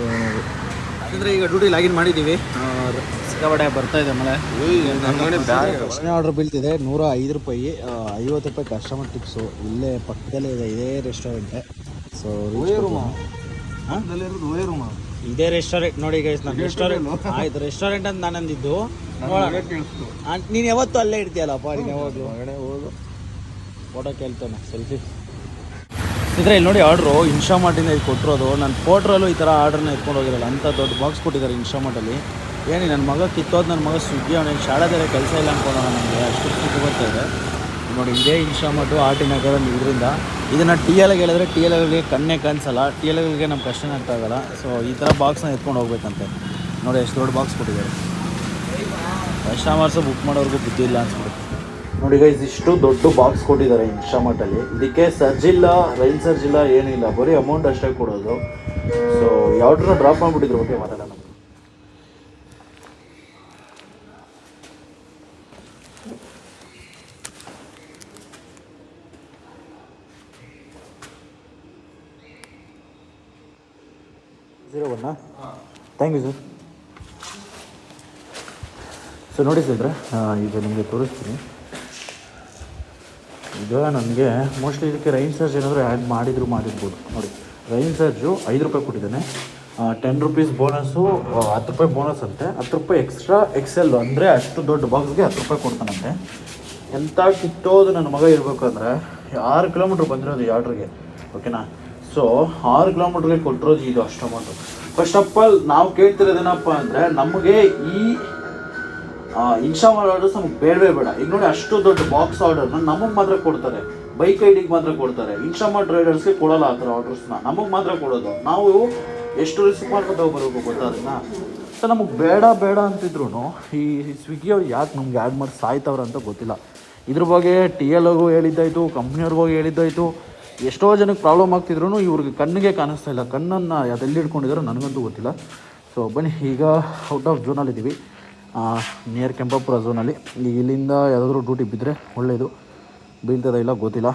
[SPEAKER 2] ಯಾಕಂದರೆ ಈಗ ಡ್ಯೂಟಿ ಲಾಗಿನ್ ಮಾಡಿದ್ದೀವಿ. ಸಿಕ್ಕಾಪಟ್ಟೆ ಬರ್ತಾ ಇದೆ ಮಳೆ. ಫಸ್ಟ್ನೇ ಆರ್ಡರ್ ಬೀಳ್ತಿದೆ ನೂರ ಐದು ರೂಪಾಯಿ ಐವತ್ತು ರೂಪಾಯಿ ಕಸ್ಟಮರ್ ಟಿಪ್ಸು ಇಲ್ಲೇ ಪಕ್ಕದಲ್ಲೇ ಇದೆ ಇದೇ ರೆಸ್ಟೋರೆಂಟೆ ಸೊ ಇದೇ ರೆಸ್ಟೋರೆಂಟ್ ನೋಡಿ ಗೈಸ್ ನಾನು ರೆಸ್ಟೋರೆಂಟ್ ಆಯ್ತು ರೆಸ್ಟೋರೆಂಟ್ ಅಂತ ನಾನು ಅಂದಿದ್ದು ನೀನು ಯಾವತ್ತೂ ಅಲ್ಲೇ ಇಡ್ತೀಯಲ್ಲಪ್ಪ ನೀನು ಯಾವಾಗಲೂ.
[SPEAKER 1] ಹೋಗು.
[SPEAKER 2] ಫೋಟೋ ಕೇಳ್ತಾನೆ ಸೆಲ್ಫಿ ಇದ್ರೆ ಇಲ್ಲಿ ನೋಡಿ ಆರ್ಡ್ರು ಇನ್ಶಾಮಾರ್ಟಿಂದ ಇದು ಕೊಟ್ಟಿರೋದು. ನಾನು ಫೋಟ್ರಲ್ಲೂ ಈ ಥರ ಆರ್ಡ್ರನ್ನ ಇಟ್ಕೊಂಡು ಹೋಗಿರಲ್ಲ. ಅಂತ ದೊಡ್ಡ ಬಾಕ್ಸ್ ಕೊಟ್ಟಿದ್ದಾರೆ ಇನ್ಶಾಮಾರ್ಟಲ್ಲಿ. ಏನಿ ನನ್ನ ಮಗ ಕಿತ್ತೋದು ನನ್ನ ಮಗ ಸ್ವಿಗ್ಗಿ ಅವನಿಗೆ ಶಾಲೆದಲ್ಲೇ ಕೆಲಸ ಇಲ್ಲ ಅನ್ಕೊಳ್ಳೋಣ ನನಗೆ ಅಷ್ಟು ಸುಖ ಬರ್ತಾ ಇದೆ ನೋಡಿ, ಇದೇ ಇನ್ಸ್ಟಾಮಟು ಆರ್ ಟಿ ನಗರ ಇದರಿಂದ. ಇದನ್ನು ಟಿ ಎಲ್ಗೆ ಹೇಳಿದ್ರೆ ಟಿ ಎಲ್ಗಳಿಗೆ ಕಣ್ಣೇ ಕಾಣಿಸಲ್ಲ. ಟಿ ಎಲ್ಗಳಿಗೆ ನಮ್ಮ ಕಷ್ಟನೇ ಆಗ್ತಾ ಆಗಲ್ಲ. ಸೊ ಈ ಥರ ಬಾಕ್ಸ್ನ ಎತ್ಕೊಂಡು ಹೋಗ್ಬೇಕಂತೆ. ನೋಡಿ, ಎಷ್ಟು ದೊಡ್ಡ ಬಾಕ್ಸ್ ಕೊಟ್ಟಿದ್ದಾರೆ. ಕಸ್ಟಮರ್ಸು ಬುಕ್ ಮಾಡೋರ್ಗೂ ಬುದ್ಧಿ ಇಲ್ಲ ಅನ್ಸ್ಬಿಡುತ್ತೆ. ನೋಡಿ ಗೈಸ್ ಇಷ್ಟು ದೊಡ್ಡ ಬಾಕ್ಸ್ ಕೊಟ್ಟಿದ್ದಾರೆ ಇನ್ಸ್ಟಾಮರ್ಟಲ್ಲಿ ಇದಕ್ಕೆ ಸರ್ಜ್ ಇಲ್ಲ ಸರ್ಜಿಲ್ಲ ಸರ್ಜ್ ಏನಿಲ್ಲ. ಬರೀ ಅಮೌಂಟ್ ಅಷ್ಟೇ ಕೊಡೋದು. ಸೊ ಯಾವ್ದ್ರನ್ನ ಡ್ರಾಪ್ ಮಾಡಿಬಿಟ್ಟಿದ್ರು ಓಕೆ ಮಾತಾಡೋಣ.
[SPEAKER 4] ಥ್ಯಾಂಕ್ ಯು ಸರ್ ಸೊ ನೋಡಿ ಸರ್ ಈಗ ನಿಮಗೆ ತೋರಿಸ್ತೀನಿ. ಈಗ ನನಗೆ ಮೋಸ್ಟ್ಲಿ ಇದಕ್ಕೆ ರೈನ್ ಸರ್ಜ್ ಏನಾದರೂ ಆ್ಯಡ್ ಮಾಡಿದ್ರು ಮಾಡಿರ್ಬೋದು. ನೋಡಿ ರೈನ್ ಸರ್ಜು ಐದು ರೂಪಾಯಿ ಕೊಟ್ಟಿದ್ದಾನೆ. ಟೆನ್ ರುಪೀಸ್ ಬೋನಸ್ಸು ಹತ್ತು ರೂಪಾಯಿ ಬೋನಸ್ ಅಂತೆ. ಹತ್ತು ರೂಪಾಯಿ ಎಕ್ಸ್ಟ್ರಾ ಎಕ್ಸೆಲ್ ಅಂದರೆ ಅಷ್ಟು ದೊಡ್ಡ ಬಾಕ್ಸ್ಗೆ ಹತ್ತು ರೂಪಾಯಿ ಕೊಡ್ತಾನಂತೆ. ಎಂಥ ಕಿತ್ತೋದು ನನ್ನ ಮಗ ಇರಬೇಕು ಅಂದರೆ, ಆರು ಕಿಲೋಮೀಟ್ರ್ ಬಂದಿರೋದು ಈ ಆರ್ಡ್ರಿಗೆ ಓಕೆನಾ ಸೊ ಆರು ಕಿಲೋಮೀಟ್ರಿಗೆ ಕೊಟ್ಟಿರೋದು ಇದು ಅಷ್ಟು ಅಮೌಂಟು ಫಸ್ಟ್ ಆಫ್ ಆಲ್ ನಾವು ಕೇಳ್ತಿರೋದೇನಪ್ಪ ಅಂದರೆ ನಮಗೆ ಈ ಇನ್ಸ್ಟಾ ಆರ್ಡರ್ಸ್ ನಮಗೆ ಬೇಡವೇ ಬೇಡ. ಈಗ ನೋಡಿ ಅಷ್ಟು ದೊಡ್ಡ ಬಾಕ್ಸ್ ಆರ್ಡರ್ನ ನಮಗೆ ಮಾತ್ರ ಕೊಡ್ತಾರೆ. ಬೈಕ್ ಐಡಿಗೆ ಮಾತ್ರ ಕೊಡ್ತಾರೆ. ಇನ್ಸ್ಟಾಮಾರ್ಟ್ ರೈಡರ್ಸ್ಗೆ ಕೊಡಲ್ಲ ಆ ಥರ ಆರ್ಡರ್ಸ್ನ ನಮಗೆ ಮಾತ್ರ ಕೊಡೋದು. ನಾವು ಎಷ್ಟು ರಿಸೀವ್ ಮಾಡ್ಕೊಂಡು ಬರಬೇಕು ಗೊತ್ತಾ ಅದನ್ನ? ಸೊ ನಮಗೆ ಬೇಡ ಬೇಡ ಅಂತಿದ್ರು ಈ ಸ್ವಿಗ್ಗಿ ಅವ್ರು ಯಾಕೆ ನಮ್ಗೆ ಆ್ಯಡ್ ಮಾಡಿ ಸಾಯ್ತವ್ರ ಅಂತ ಗೊತ್ತಿಲ್ಲ. ಇದ್ರ ಬಗ್ಗೆ ಟಿ ಎಲ್ ಹೋಗು ಹೇಳಿದ್ದಾಯ್ತು ಕಂಪ್ನಿಯವ್ರಿಗೆ ಹೋಗಿ ಹೇಳಿದ್ದಾಯ್ತು. ಎಷ್ಟೋ ಜನಕ್ಕೆ ಪ್ರಾಬ್ಲಮ್ ಆಗ್ತಿದ್ರು ಇವ್ರಿಗೆ ಕಣ್ಣಿಗೆ ಕಾಣಿಸ್ತಾ ಇಲ್ಲ. ಕಣ್ಣನ್ನು ಅದೆಲ್ಲಿ ಹಿಡ್ಕೊಂಡಿದ್ದಾರೋ ನನಗಂತೂ ಗೊತ್ತಿಲ್ಲ. ಸೊ ಬನ್ನಿ, ಈಗ ಔಟ್ ಆಫ್ ಝೋನಲ್ಲಿದ್ದೀವಿ ನಿಯರ್ ಕೆಂಪಾಪುರ ಝೋನಲ್ಲಿ ಇಲ್ಲಿಂದ ಯಾವುದಾದ್ರೂ ಡ್ಯೂಟಿ ಬಿದ್ದರೆ ಒಳ್ಳೆಯದು ಬೀಳ್ತದ ಇಲ್ಲ ಗೊತ್ತಿಲ್ಲ.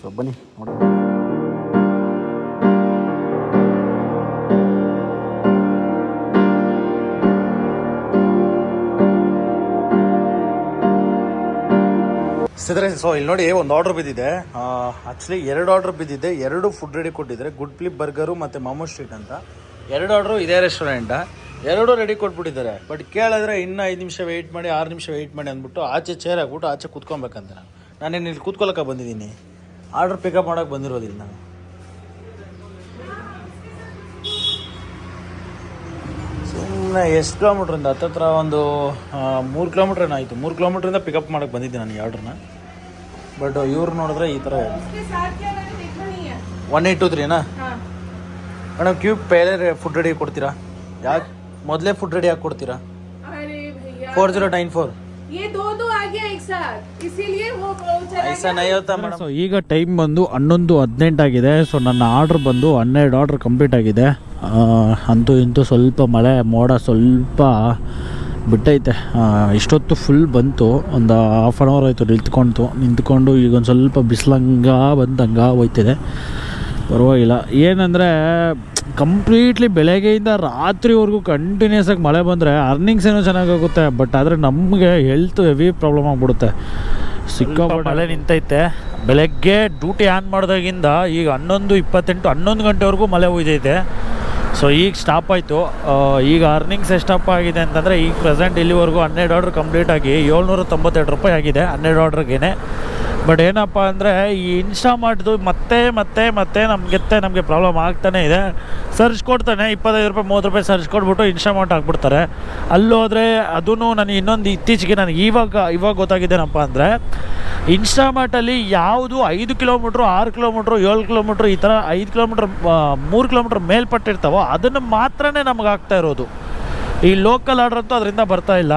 [SPEAKER 4] ಸೊ ಬನ್ನಿ, ನೋಡೋಣ. ಸಿದ್ರೆ ಸೊ, ಇಲ್ಲಿ ನೋಡಿ ಒಂದು ಆರ್ಡರ್ ಬಿದ್ದಿದೆ. ಆ್ಯಕ್ಚುಲಿ ಎರಡು ಆರ್ಡರ್ ಬಿದ್ದಿದೆ. ಎರಡು ಫುಡ್ ರೆಡಿ ಕೊಟ್ಟಿದ್ದಾರೆ. ಗುಡ್ ಫ್ಲಿಪ್ ಬರ್ಗರು ಮತ್ತು ಮಾಮೋ ಸ್ಟ್ರೀಟ್ ಅಂತ. ಎರಡು ಆರ್ಡ್ರು ಇದೇ ರೆಸ್ಟೋರೆಂಟ ಎರಡೂ ರೆಡಿ ಕೊಟ್ಬಿಟ್ಟಿದ್ದಾರೆ. ಬಟ್ ಕೇಳಿದ್ರೆ ಇನ್ನೂ ಐದು ನಿಮಿಷ ವೆಯ್ಟ್ ಮಾಡಿ, ಆರು ನಿಮಿಷ ವೆಯ್ಟ್ ಮಾಡಿ ಅಂದ್ಬಿಟ್ಟು ಆಚೆ ಚೇರ್ ಹಾಕ್ಬಿಟ್ಟು ಆಚೆ ಕೂತ್ಕೊಬೇಕಂತ ನಾನು. ನಾನೇನು ಇಲ್ಲಿ ಕೂತ್ಕೊಳ್ಳೋಕೆ ಬಂದಿದ್ದೀನಿ. ಆರ್ಡರ್ ಪಿಕಪ್ ಮಾಡೋಕ್ಕೆ ಬಂದಿರೋದಿಲ್ಲ ನಾನು. ಸುಮ್ಮನೆ ಎಷ್ಟು ಕಿಲೋಮೀಟ್ರಿಂದ ಹತ್ತತ್ರ ಒಂದು ಮೂರು ಕಿಲೋಮೀಟ್ರ್ ಏನಾಯಿತು ಮೂರು ಕಿಲೋಮೀಟ್ರಿಂದ ಪಿಕಪ್ ಮಾಡೋಕ್ಕೆ ಬಂದಿದ್ದೆ ನಾನು ಈ ಆರ್ಡ್ರನ್ನ ಬಟ್ ಇವ್ರು ನೋಡಿದ್ರೆ ಈ
[SPEAKER 5] ತರ
[SPEAKER 4] ಒನ್ ಏಟ್ ಟು ತ್ರೀನಾ ಮೇಡಮ್ ಕ್ಯೂ ಪೇಲೆ ಫುಡ್ ರೆಡಿ ಕೊಡ್ತೀರಾ? ಯಾಕೆ? ಮೊದಲೇ ಫುಡ್ ರೆಡಿ ಹಾಕಿ ಕೊಡ್ತೀರಾ? Four zero nine four
[SPEAKER 2] so ಈಗ ಟೈಮ್ ಬಂದು ಹನ್ನೊಂದು ಹದಿನೆಂಟು ಆಗಿದೆ. ಸೊ ನನ್ನ ಆರ್ಡ್ರ್ ಬಂದು ಹನ್ನೆರಡು ಆರ್ಡ್ರ್ ಕಂಪ್ಲೀಟ್ ಆಗಿದೆ. ಅಂತೂ ಇಂತೂ ಸ್ವಲ್ಪ ಮಳೆ ಮೋಡ ಸ್ವಲ್ಪ ಬಿಟ್ಟೈತೆ. ಇಷ್ಟೊತ್ತು ಫುಲ್ ಬಂತು. ಒಂದು ಹಾಫ್ ಆನ್ ಅವರ್ ಆಯಿತು ನಿಂತ್ಕೊಂತು ನಿಂತ್ಕೊಂಡು ಈಗ ಒಂದು ಸ್ವಲ್ಪ ಬಿಸಿಲಂಗ ಬಂದಂಗ ಹೋಯ್ತಿದೆ. ಪರವಾಗಿಲ್ಲ. ಏನಂದರೆ ಕಂಪ್ಲೀಟ್ಲಿ ಬೆಳಗ್ಗೆಯಿಂದ ರಾತ್ರಿವರೆಗೂ ಕಂಟಿನ್ಯೂಸ್ ಆಗಿ ಮಳೆ ಬಂದರೆ ಅರ್ನಿಂಗ್ಸ್ ಏನೋ ಚೆನ್ನಾಗಾಗುತ್ತೆ. ಬಟ್ ಆದರೆ ನಮಗೆ ಹೆಲ್ತ್ ಹೆವಿ ಪ್ರಾಬ್ಲಮ್ ಆಗಿಬಿಡುತ್ತೆ. ಸಿಕ್ಕಾಪಟ್ಟೆ. ಮಳೆ ನಿಂತೈತೆ. ಬೆಳಗ್ಗೆ ಡ್ಯೂಟಿ ಆನ್ ಮಾಡಿದಾಗಿಂದ ಈಗ ಹನ್ನೊಂದು ಇಪ್ಪತ್ತೆಂಟು ಹನ್ನೊಂದು ಗಂಟೆವರೆಗೂ ಮಳೆ ಉಯ್ದೈತೆ. ಸೊ ಈಗ ಸ್ಟಾಪ್ ಆಯಿತು. ಈಗ ಅರ್ನಿಂಗ್ಸ್ ಎಷ್ಟಪ್ಪ ಆಗಿದೆ ಅಂತಂದರೆ, ಈಗ ಪ್ರೆಸೆಂಟ್ ಇಲ್ಲಿವರೆಗೂ ಹನ್ನೆರಡು ಆರ್ಡ್ರ್ ಕಂಪ್ಲೀಟ್ ಆಗಿ ಏಳ್ನೂರ ತೊಂಬತ್ತೆರಡು ರೂಪಾಯಿ ಆಗಿದೆ, ಹನ್ನೆರಡು ಆರ್ಡ್ರಿಗೇನೆ ಬಟ್ ಏನಪ್ಪ ಅಂದರೆ ಈ ಇನ್ಸ್ಟಾಮಾರ್ಟ್ದು ಮತ್ತೆ ಮತ್ತೆ ಮತ್ತೆ ನಮಗೆತ್ತೆ ನಮಗೆ ಪ್ರಾಬ್ಲಮ್ ಆಗ್ತಾನೆ ಇದೆ. ಸರ್ಚ್ ಕೊಡ್ತಾನೆ, ಇಪ್ಪತ್ತೈದು ರೂಪಾಯಿ, ಮೂವತ್ತು ರೂಪಾಯಿ ಸರ್ಚ್ ಕೊಟ್ಬಿಟ್ಟು ಇನ್ಸ್ಟಾಮಾರ್ಟ್ ಹಾಕ್ಬಿಡ್ತಾರೆ. ಅಲ್ಲೋದ್ರೆ ಅದೂ ನನಗೆ ಇನ್ನೊಂದು ಇತ್ತೀಚೆಗೆ ನನಗೆ ಇವಾಗ ಇವಾಗ ಗೊತ್ತಾಗಿದ್ದೇನಪ್ಪ ಅಂದರೆ ಇನ್ಸ್ಟಾಮಾರ್ಟಲ್ಲಿ ಯಾವುದು ಐದು ಕಿಲೋಮೀಟ್ರು ಆರು ಕಿಲೋಮೀಟ್ರು ಏಳು ಕಿಲೋಮೀಟ್ರು ಈ ಥರ ಐದು ಕಿಲೋಮೀಟ್ರ್ ಮೂರು ಕಿಲೋಮೀಟ್ರ್ ಮೇಲ್ಪಟ್ಟಿರ್ತಾವೋ ಅದನ್ನು ಮಾತ್ರನೇ ನಮಗೆ ಆಗ್ತಾ ಇರೋದು. ಈ ಲೋಕಲ್ ಆರ್ಡ್ರ್ ಅಂತೂ ಅದರಿಂದ ಬರ್ತಾ ಇಲ್ಲ.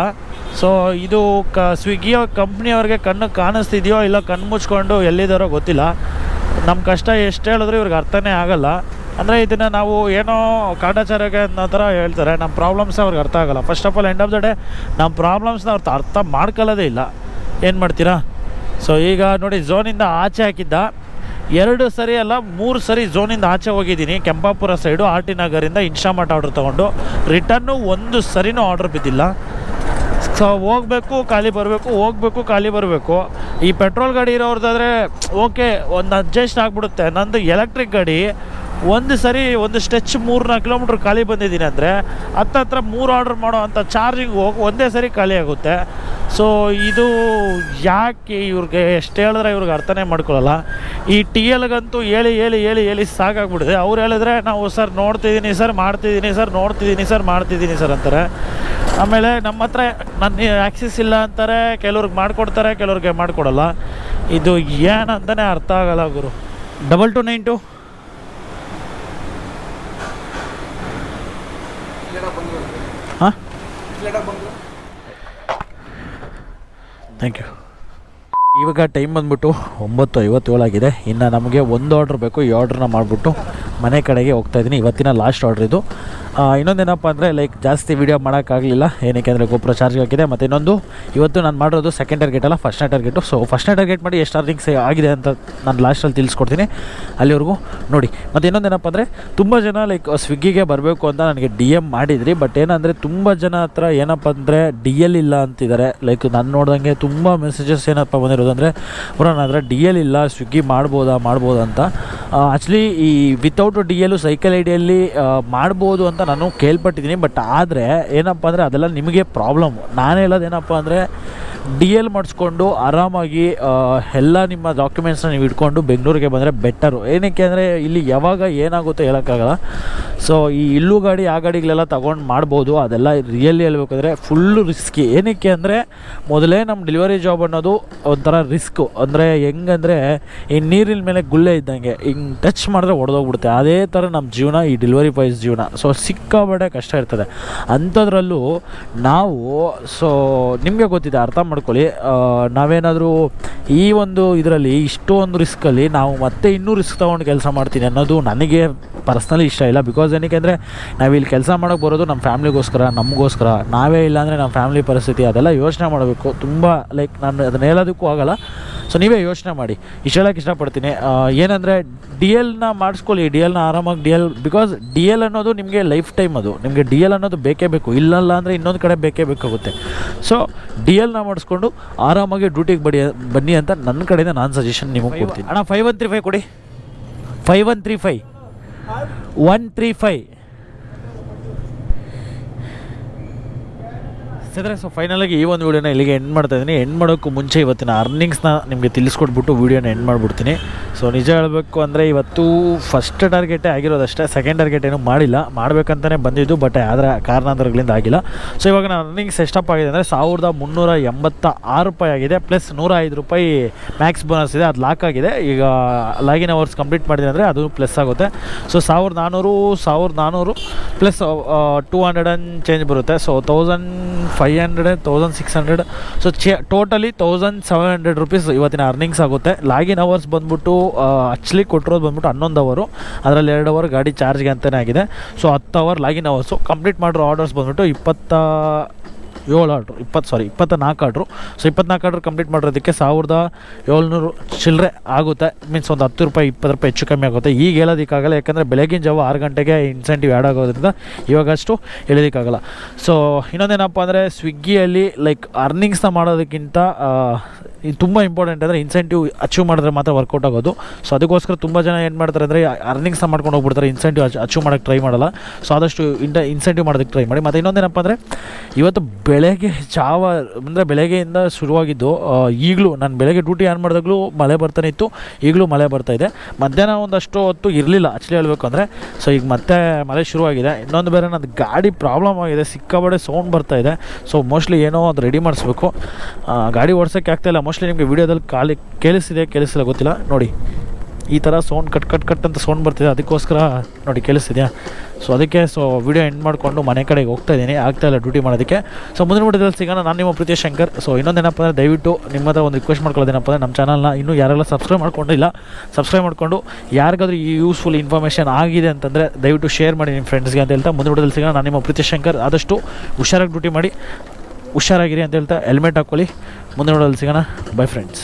[SPEAKER 2] ಸೊ ಇದು ಕ ಸ್ವಿಗ್ಗಿಯ ಕಂಪ್ನಿಯವ್ರಿಗೆ ಕಣ್ಣು ಕಾಣಿಸ್ತಿದೆಯೋ ಇಲ್ಲ ಕಣ್ಣು ಮುಚ್ಕೊಂಡು ಎಲ್ಲಿದ್ದಾರೋ ಗೊತ್ತಿಲ್ಲ. ನಮ್ಮ ಕಷ್ಟ ಎಷ್ಟು ಹೇಳಿದ್ರು ಇವ್ರಿಗೆ ಅರ್ಥನೇ ಆಗಲ್ಲ. ಅಂದರೆ ಇದನ್ನು ನಾವು ಏನೋ ಕಾಟಾಚಾರಕ್ಕೆ ಅನ್ನೋ ಥರ ಹೇಳ್ತಾರೆ. ನಮ್ಮ ಪ್ರಾಬ್ಲಮ್ಸ್ ಅವ್ರಿಗೆ ಅರ್ಥ ಆಗಲ್ಲ. First of all end of the day ನಮ್ಮ ಪ್ರಾಬ್ಲಮ್ಸ್ನ ಅವ್ರು ಅರ್ಥ ಮಾಡ್ಕೊಳ್ಳೋದೇ ಇಲ್ಲ. ಏನು ಮಾಡ್ತೀರಾ? ಸೊ ಈಗ ನೋಡಿ ಝೋನಿಂದ ಆಚೆ ಹಾಕಿದ್ದ. ಎರಡು ಸರಿ ಅಲ್ಲ, ಮೂರು ಸರಿ ಝೋನಿಂದ ಆಚೆ ಹೋಗಿದ್ದೀನಿ. ಕೆಂಪಾಪುರ ಸೈಡು ಆರ್ ಟಿ ನಗರಿಂದ ಇನ್ಸ್ಟಾಮಾರ್ಟ್ ಆರ್ಡ್ರ್ ತೊಗೊಂಡು. ರಿಟರ್ನು ಒಂದು ಸರಿನೂ ಆರ್ಡ್ರ್ ಬಿದ್ದಿಲ್ಲ. ಸೊ ಹೋಗ್ಬೇಕು, ಖಾಲಿ ಬರಬೇಕು, ಹೋಗ್ಬೇಕು, ಖಾಲಿ ಬರಬೇಕು. ಈ ಪೆಟ್ರೋಲ್ ಗಾಡಿ ಇರೋರ್ದಾದ್ರೆ ಓಕೆ ಒಂದು ಅಡ್ಜಸ್ಟ್ ಆಗಿಬಿಡುತ್ತೆ. ನಂದು ಎಲೆಕ್ಟ್ರಿಕ್ ಗಾಡಿ ಒಂದು ಸರಿ, ಒಂದು ಸ್ಟೆಚ್ ಮೂರು ನಾಲ್ಕು ಕಿಲೋಮೀಟ್ರ್ ಖಾಲಿ ಬಂದಿದ್ದೀನಿ ಅಂದರೆ ಹತ್ತತ್ರ ಮೂರು ಆರ್ಡ್ರ್ ಮಾಡೋ ಅಂಥ ಚಾರ್ಜಿಂಗ್ ಹೋಗಿ ಒಂದೇ ಸರಿ ಖಾಲಿ ಆಗುತ್ತೆ. ಸೊ ಇದು ಯಾಕೆ ಇವ್ರಿಗೆ ಎಷ್ಟು ಹೇಳಿದ್ರೆ ಇವ್ರಿಗೆ ಅರ್ಥನೇ ಮಾಡ್ಕೊಳ್ಳಲ್ಲ. ಈ ಟಿ ಎಲ್ಗಂತೂ ಹೇಳಿ ಹೇಳಿ ಹೇಳಿ ಹೇಳಿ ಸಾಕಾಗ್ಬಿಟ್ಟಿದೆ ಅವ್ರು ಹೇಳಿದ್ರೆ, ನಾವು ಸರ್ ನೋಡ್ತಿದ್ದೀನಿ ಸರ್ ಮಾಡ್ತಿದ್ದೀನಿ ಸರ್ ನೋಡ್ತಿದ್ದೀನಿ ಸರ್ ಮಾಡ್ತಿದ್ದೀನಿ ಸರ್ ಅಂತಾರೆ. ಆಮೇಲೆ ನಮ್ಮ ಹತ್ರ ನನ್ನ ಆ್ಯಕ್ಸಿಸ್ ಇಲ್ಲ ಅಂತಾರೆ, ಕೆಲವ್ರಿಗೆ ಮಾಡಿಕೊಡ್ತಾರೆ, ಕೆಲವ್ರಿಗೆ ಮಾಡಿಕೊಡಲ್ಲ. ಇದು ಏನಂತಲೇ ಅರ್ಥ ಆಗಲ್ಲ ಗುರು. ಡಬಲ್ ಟು ನೈನ್ ಟು ಹಾಂ ಥ್ಯಾಂಕ್ ಯು ಇವಾಗ ಟೈಮ್ ಬಂದ್ಬಿಟ್ಟು ಒಂಬತ್ತು ಐವತ್ತೇಳಾಗಿದೆ. ಇನ್ನು ನಮಗೆ ಒಂದು ಆರ್ಡ್ರ್ ಬೇಕು. ಈ ಆರ್ಡ್ರನ್ನ ಮಾಡಿಬಿಟ್ಟು ಮನೆ ಕಡೆಗೆ ಹೋಗ್ತಾ ಇದ್ದೀನಿ. ಇವತ್ತಿನ ಲಾಸ್ಟ್ ಆರ್ಡ್ರ್ ಇದು. ಇನ್ನೊಂದೇನಪ್ಪ ಅಂದರೆ ಲೈಕ್ ಜಾಸ್ತಿ ವೀಡಿಯೋ ಮಾಡೋಕ್ಕಾಗಲಿಲ್ಲ. ಏನಕ್ಕೆ ಅಂದರೆ ಗೋಪುರ ಚಾರ್ಜ್ ಹಾಕಿದೆ. ಮತ್ತು ಇನ್ನೊಂದು, ಇವತ್ತು ನಾನು ಮಾಡಿರೋದು ಸೆಕೆಂಡ್ ಟಾರ್ಗೆಟ್ ಅಲ್ಲ ಫಸ್ಟ್ನೇ ಟಾರ್ಗೆಟು ಸೊ ಫಸ್ಟ್ನೇ ಟಾರ್ಗೆಟ್ ಮಾಡಿ ಎಷ್ಟು ಅರ್ನಿಂಗ್ಸ್ ಆಗಿದೆ ಅಂತ ನಾನು ಲಾಸ್ಟಲ್ಲಿ ತಿಳಿಸ್ಕೊಡ್ತೀನಿ. ಅಲ್ಲಿವರೆಗೂ ನೋಡಿ. ಮತ್ತು ಇನ್ನೊಂದೇನಪ್ಪ ಅಂದರೆ, ತುಂಬ ಜನ ಲೈಕ್ ಸ್ವಿಗ್ಗಿಗೆ ಬರಬೇಕು ಅಂತ ನನಗೆ ಡಿ ಎಂ ಮಾಡಿದ್ರಿ. ಬಟ್ ಏನಂದರೆ, ತುಂಬ ಜನ ಹತ್ರ ಏನಪ್ಪ ಅಂದರೆ ಡಿ ಎಲ್ ಇಲ್ಲ ಅಂತಿದ್ದಾರೆ. ಲೈಕ್ ನಾನು ನೋಡ್ದಂಗೆ ತುಂಬ ಮೆಸೇಜಸ್ ಏನಪ್ಪ ಬಂದಿರೋದು ಅಂದರೆ ಬ್ರೋ ನನ್ನ ಹತ್ರ ಡಿ ಎಲ್ ಇಲ್ಲ. ಸ್ವಿಗ್ಗಿ ಮಾಡ್ಬೋದಾ ಮಾಡ್ಬೋದಾ ಅಂತ. ಆ್ಯಕ್ಚುಲಿ ಈ ವಿತೌಟ್ ಡಿ ಎಲ್ಲು ಸೈಕಲ್ ಐಡಿಯಲ್ಲಿ ಮಾಡ್ಬೋದು ಅಂತ ನಾನು ಕೇಳ್ಪಟ್ಟಿದ್ದೀನಿ ಬಟ್ ಆದರೆ ಏನಪ್ಪ ಅಂದರೆ ಅದೆಲ್ಲ ನಿಮಗೆ ಪ್ರಾಬ್ಲಮ್ ನಾನು ಹೇಳೋದು ಏನಪ್ಪ ಅಂದರೆ ಡಿ ಎಲ್ ಮಾಡಿಸ್ಕೊಂಡು ಆರಾಮಾಗಿ ಎಲ್ಲ ನಿಮ್ಮ ಡಾಕ್ಯುಮೆಂಟ್ಸ್ನ ನೀವು ಇಟ್ಕೊಂಡು ಬೆಂಗಳೂರಿಗೆ ಬಂದರೆ ಬೆಟರು ಏನಕ್ಕೆ ಅಂದರೆ ಇಲ್ಲಿ ಯಾವಾಗ ಏನಾಗುತ್ತೋ ಹೇಳೋಕ್ಕಾಗಲ್ಲ. ಸೊ ಈ ಇಲ್ಲು ಗಾಡಿ, ಆ ಗಾಡಿಗಳೆಲ್ಲ ತಗೊಂಡು ಮಾಡ್ಬೋದು. ಅದೆಲ್ಲ ರಿಯಲಿ ಹೇಳ್ಬೇಕಾದ್ರೆ ಫುಲ್ಲು ರಿಸ್ಕಿ ಏನಕ್ಕೆ ಅಂದರೆ ಮೊದಲೇ ನಮ್ಮ ಡೆಲಿವರಿ ಜಾಬ್ ಅನ್ನೋದು ಒಂಥರ ರಿಸ್ಕು ಅಂದರೆ ಹೆಂಗಂದರೆ ಈ ನೀರಿನ ಮೇಲೆ ಗುಳ್ಳೆ ಇದ್ದಂಗೆ, ಹಿಂಗೆ ಟಚ್ ಮಾಡಿದ್ರೆ ಒಡೆದೋಗ್ಬಿಡುತ್ತೆ. ಅದೇ ಥರ ನಮ್ಮ ಜೀವನ, ಈ ಡೆಲಿವರಿ ಬಾಯ್ಸ್ ಜೀವನ. ಸೊ ಸಿಕ್ಕಾಬಡೆ ಕಷ್ಟ ಇರ್ತದೆ. ಅಂಥದ್ರಲ್ಲೂ ನಾವು ಸೊ ನಿಮಗೆ ಗೊತ್ತಿದೆ, ಅರ್ಥ ಮಾಡ್ಕೊಳ್ಳಿ. ನಾವೇನಾದರೂ ಈ ಒಂದು ಇದರಲ್ಲಿ ಇಷ್ಟೊಂದು ರಿಸ್ಕಲ್ಲಿ ನಾವು ಮತ್ತೆ ಇನ್ನೂ ರಿಸ್ಕ್ ತೊಗೊಂಡು ಕೆಲಸ ಮಾಡ್ತೀನಿ ಅನ್ನೋದು ನನಗೆ ಪರ್ಸ್ನಲಿ ಇಷ್ಟ ಇಲ್ಲ. ಬಿಕಾಸ್ ಏನಕ್ಕೆ ಅಂದರೆ ನಾವಿಲ್ಲಿ ಕೆಲಸ ಮಾಡೋಕ್ಕೆ ಬರೋದು ನಮ್ಮ ಫ್ಯಾಮ್ಲಿಗೋಸ್ಕರ, ನಮಗೋಸ್ಕರ. ನಾವೇ ಇಲ್ಲಾಂದರೆ ನಮ್ಮ ಫ್ಯಾಮ್ಲಿ ಪರಿಸ್ಥಿತಿ ಅದೆಲ್ಲ ಯೋಚನೆ ಮಾಡಬೇಕು. ತುಂಬ ಲೈಕ್ ನಾನು ಅದನ್ನ ಹೇಳೋದಕ್ಕೂ ಆಗಲ್ಲ. ಸೊ ನೀವೇ ಯೋಚನೆ ಮಾಡಿ. ಇಷ್ಟು ಹೇಳೋಕ್ಕೆ ಇಷ್ಟಪಡ್ತೀನಿ. ಏನಂದರೆ ಡಿ ಎಲ್ನ ಮಾಡಿಸ್ಕೊಳ್ಳಿ. ಡಿ ಎಲ್ನ ಆರಾಮಾಗಿ D L because D L ಅನ್ನೋದು ನಿಮಗೆ ಲೈಫ್ ಟೈಮ್ ಅದು. ನಿಮಗೆ ಡಿ ಎಲ್ ಅನ್ನೋದು ಬೇಕೇ ಬೇಕು. ಇಲ್ಲಲ್ಲ ಅಂದರೆ ಇನ್ನೊಂದು ಕಡೆ ಬೇಕೇ ಬೇಕಾಗುತ್ತೆ. ಸೊ ಡಿ ಎಲ್ನ ಮಾಡಿಸ್ಕೊಂಡು ಆರಾಮಾಗಿ ಡ್ಯೂಟಿಗೆ ಬಡಿ ಬನ್ನಿ ಅಂತ ನನ್ನ ಕಡೆಯಿಂದ ನಾನು ಸಜೆಷನ್ ನಿಮಗೆ ಕೊಡ್ತೀನಿ. ಅಣ್ಣ ಫೈವ್ ಒನ್ ತ್ರೀ ಫೈವ್ ಕೊಡಿ. Five one three five one three five ಸ್ನೇಹಿತರೆ ಸೊ ಫೈನಲಾಗಿ ಈ ಒಂದು ವೀಡಿಯೋನ ಇಲ್ಲಿಗೆ ಎಂಡ್ ಮಾಡ್ತಾ ಇದ್ದೀನಿ. ಎಂಡ್ ಮಾಡೋಕ್ಕೂ ಮುಂಚೆ ಇವತ್ತಿನ ಅರ್ನಿಂಗ್ಸ್ನ ನಿಮಗೆ ತಿಳಿಸ್ಕೊಟ್ಬಿಟ್ಟು ವೀಡಿಯೋನ ಎಂಡ್ ಮಾಡಿಬಿಡ್ತೀನಿ. ಸೊ ನಿಜ ಹೇಳಬೇಕು ಅಂದರೆ ಇವತ್ತು ಫಸ್ಟ್ ಟಾರ್ಗೆಟೇ ಆಗಿರೋದಷ್ಟೇ ಸೆಕೆಂಡ್ ಟಾರ್ಗೆಟ್ ಏನೂ ಮಾಡಿಲ್ಲ. ಮಾಡಬೇಕಂತಲೇ ಬಂದಿದ್ದು ಬಟ್ ಆದರೆ ಕಾರಣಾಂತರಗಳಿಂದ ಆಗಿಲ್ಲ. ಸೊ ಇವಾಗ ನಾನು ಅರ್ನಿಂಗ್ಸ್ ಎಷ್ಟಪ್ಪ ಆಗಿದೆ ಅಂದರೆ ಸಾವಿರದ ಮುನ್ನೂರ ಎಂಬತ್ತ ಆರು ರೂಪಾಯಿ ಆಗಿದೆ ಪ್ಲಸ್ ನೂರ ಐದು ರೂಪಾಯಿ ಮ್ಯಾಕ್ಸ್ ಬೋನಸ್ ಇದೆ, ಅದು ಲಾಕ್ ಆಗಿದೆ. ಈಗ ಲಾಗಿನ್ ಅವರ್ಸ್ ಕಂಪ್ಲೀಟ್ ಮಾಡಿದೆ ಅಂದರೆ ಅದು ಪ್ಲಸ್ ಆಗುತ್ತೆ. ಸೊ ಸಾವಿರದ ನಾನ್ನೂರು ಸಾವಿರದ ನಾನ್ನೂರು plus two hundred and change ಬರುತ್ತೆ. So thousand hundred thousand six hundred so ಚೇ totally thousand seven hundred rupees ಇವತ್ತಿನ ಅರ್ನಿಂಗ್ಸ್ ಆಗುತ್ತೆ. ಲಾಗಿನ್ ಅವರ್ಸ್ ಬಂದ್ಬಿಟ್ಟು ಆ್ಯಕ್ಚುಲಿ ಕೊಟ್ಟಿರೋದು ಬಂದ್ಬಿಟ್ಟು ಹನ್ನೊಂದು ಅವರು ಅದರಲ್ಲಿ ಎರಡು ಅವರ್ ಗಾಡಿ ಚಾರ್ಜ್ಗೆ ಅಂತಲೇ ಆಗಿದೆ. ಸೊ ಹತ್ತು ಅವರ್ ಲಾಗಿನ್ ಅವರ್ಸು ಕಂಪ್ಲೀಟ್ ಮಾಡಿರೋ ಆರ್ಡರ್ಸ್ ಬಂದ್ಬಿಟ್ಟು ಇಪ್ಪತ್ತ ಏಳು ಆರ್ಡ್ರು, ಇಪ್ಪತ್ತು ಸಾರಿ ಇಪ್ಪತ್ತ ನಾಲ್ಕು ಆರ್ಡ್ರು. ಸೊ ಇಪ್ಪತ್ನಾಲ್ಕು ಆರ್ಡ್ರ್ ಕಂಪ್ಲೀಟ್ ಮಾಡಿರೋದಕ್ಕೆ ಸಾವಿರದ ಏಳ್ನೂರು ಚಿಲ್ಲರೆ ಆಗುತ್ತೆ. ಮೀನ್ಸ್ ಒಂದು ಹತ್ತು ರೂಪಾಯಿ, ಇಪ್ಪತ್ತು ರೂಪಾಯಿ ಹೆಚ್ಚು ಕಮ್ಮಿ ಆಗುತ್ತೆ. ಈಗ ಹೇಳೋದಕ್ಕಾಗಲ್ಲ, ಯಾಕಂದರೆ ಬೆಳಗಿನ ಜಾವ ಆರು ಗಂಟೆಗೆ ಇನ್ಸೆಂಟಿವ್ ಆ್ಯಡ್ ಆಗೋದ್ರಿಂದ ಇವಾಗಷ್ಟು ಹೇಳೋದಕ್ಕಾಗಲ್ಲ. ಸೊ ಇನ್ನೊಂದೇನಪ್ಪ ಅಂದರೆ ಸ್ವಿಗ್ಗಿಯಲ್ಲಿ ಲೈಕ್ ಅರ್ನಿಂಗ್ಸ್ನ ಮಾಡೋದಕ್ಕಿಂತ ಇದು ತುಂಬ ಇಂಪಾರ್ಟೆಂಟ್ ಅಂದರೆ ಇನ್ಸೆಂಟಿವ್ ಅಚೀವ್ ಮಾಡಿದ್ರೆ ಮಾತ್ರ ವರ್ಕೌಟ್ ಆಗೋದು. ಸೊ ಅದಕ್ಕೋಸ್ಕರ ತುಂಬ ಜನ ಏನು ಮಾಡ್ತಾರೆ ಅಂದರೆ ಅರ್ನಿಂಗ್ಸ್ ಮಾಡ್ಕೊಂಡು ಹೋಗ್ಬಿಡ್ತಾರೆ. ಇನ್ಸೆಂಟಿವ್ ಅಚೀವ್ ಮಾಡೋಕ್ಕೆ ಟ್ರೈ ಮಾಡಲ್ಲ. ಸೊ ಆದಷ್ಟು ಇಂಟ ಇನ್ಸೆಂಟಿವ್ ಮಾಡೋದಕ್ಕೆ ಟ್ರೈ ಮಾಡಿ. ಮತ್ತು ಇನ್ನೊಂದೇನಪ್ಪ ಅಂದರೆ, ಇವತ್ತು ಬೆಳಗ್ಗೆ ಜಾವ, ಅಂದರೆ ಬೆಳಗ್ಗೆಯಿಂದ ಶುರುವಾಗಿದ್ದು ಈಗಲೂ ನಾನು ಬೆಳಗ್ಗೆ ಡ್ಯೂಟಿ ಆನ್ ಮಾಡಿದಾಗಲೂ ಮಳೆ ಬರ್ತಾನೆ ಇತ್ತು. ಈಗಲೂ ಮಳೆ ಬರ್ತಾ ಇದೆ. ಮಧ್ಯಾಹ್ನ ಒಂದಷ್ಟು ಹೊತ್ತು ಇರಲಿಲ್ಲ. ಆ್ಯಕ್ಚುಲಿ ಹೇಳಬೇಕು ಅಂದರೆ ಸೊ ಈಗ ಮತ್ತೆ ಮಳೆ ಶುರುವಾಗಿದೆ. ಇನ್ನೊಂದು ಬೇರೆ ನನ್ನ ಗಾಡಿ ಪ್ರಾಬ್ಲಮ್ ಆಗಿದೆ. ಸಿಕ್ಕಾಬಡೆ ಸೌಂಡ್ ಬರ್ತಾ ಇದೆ. ಸೊ ಮೋಸ್ಟ್ಲಿ ಏನೋ ಅದು ರೆಡಿ ಮಾಡಿಸ್ಬೇಕು. ಗಾಡಿ ಓಡಿಸೋಕ್ಕೆ ಆಗ್ತಾಯಿಲ್ಲ ಮೋಸ್ಟ್ಲಿ ನಿಮಗೆ ವೀಡಿಯೋದಲ್ಲಿ ಖಾಲಿ ಕೇಳಿಸಿದೆ, ಕೇಳಿಸಿಲ್ಲ ಗೊತ್ತಿಲ್ಲ. ನೋಡಿ, ಈ ಥರ ಸೌಂಡ್ ಕಟ್ ಕಟ್ ಕಟ್ ಅಂತ ಸೌಂಡ್ ಬರ್ತಿದೆ, ಅದಕ್ಕೋಸ್ಕರ ನೋಡಿ ಕೇಳಿಸ್ತಿದೆಯಾ? ಸೊ ಅದಕ್ಕೆ ಸೊ ವಿಡಿಯೋ ಎಂಡ್ ಮಾಡಿಕೊಂಡು ಮನೆ ಕಡೆಗೆ ಹೋಗ್ತಾ ಇದ್ದೀನಿ, ಆಗ್ತಾ ಇಲ್ಲ ಡ್ಯೂಟಿ ಮಾಡೋದಕ್ಕೆ. ಸೊ ಮುಂದಿನ ವಿಡಿಯೋದಲ್ಲಿ ಸಿಗೋಣ. ನಾನು ನಿಮ್ಮ ಪ್ರೀತಿ ಶಂಕರ್. ಸೊ ಇನ್ನೊಂದೇನಪ್ಪ ಅಂದರೆ ದಯವಿಟ್ಟು ನಿಮ್ಮ ಹತ್ರ ಒಂದು ರಿಕ್ವೆಸ್ಟ್ ಮಾಡ್ಕೊಳ್ಳೋದೇನಪ್ಪ ಅಂದರೆ ನಮ್ಮ ಚಾನಲ್ನ ಇನ್ನೂ ಯಾರೆಲ್ಲ ಸಬ್ಸ್ಕ್ರೈಬ್ ಮಾಡ್ಕೊಂಡಿಲ್ಲ ಸಬ್ಸ್ಕ್ರೈಬ್ ಮಾಡಿಕೊಂಡು ಯಾರಿಗಾದ್ರೂ ಈ ಯೂಸ್ಫುಲ್ ಇನ್ಫಾರ್ಮೇಷನ್ ಆಗಿದೆ ಅಂತಂದರೆ ದಯವಿಟ್ಟು ಶೇರ್ ಮಾಡಿ ನಿಮ್ಮ ಫ್ರೆಂಡ್ಸ್ಗೆ ಅಂತ ಹೇಳ್ತಾ ಮುಂದಿನ ವಿಡಿಯೋದಲ್ಲಿ ಸಿಗೋಣ. ನಾನು ನಿಮ್ಮ ಪ್ರೀತಿ ಶಂಕರ್. ಆದಷ್ಟು ಹುಷಾರಾಗಿ ಡ್ಯೂಟಿ ಮಾಡಿ. ಹುಷಾರಾಗಿರಿ ಅಂತ ಹೇಳ್ತಾ ಹೆಲ್ಮೆಟ್ ಹಾಕ್ಕೊಳ್ಳಿ. ಮುಂದೆ ನೋಡೋದಲ್ಲಿ ಸಿಗೋಣ. By friends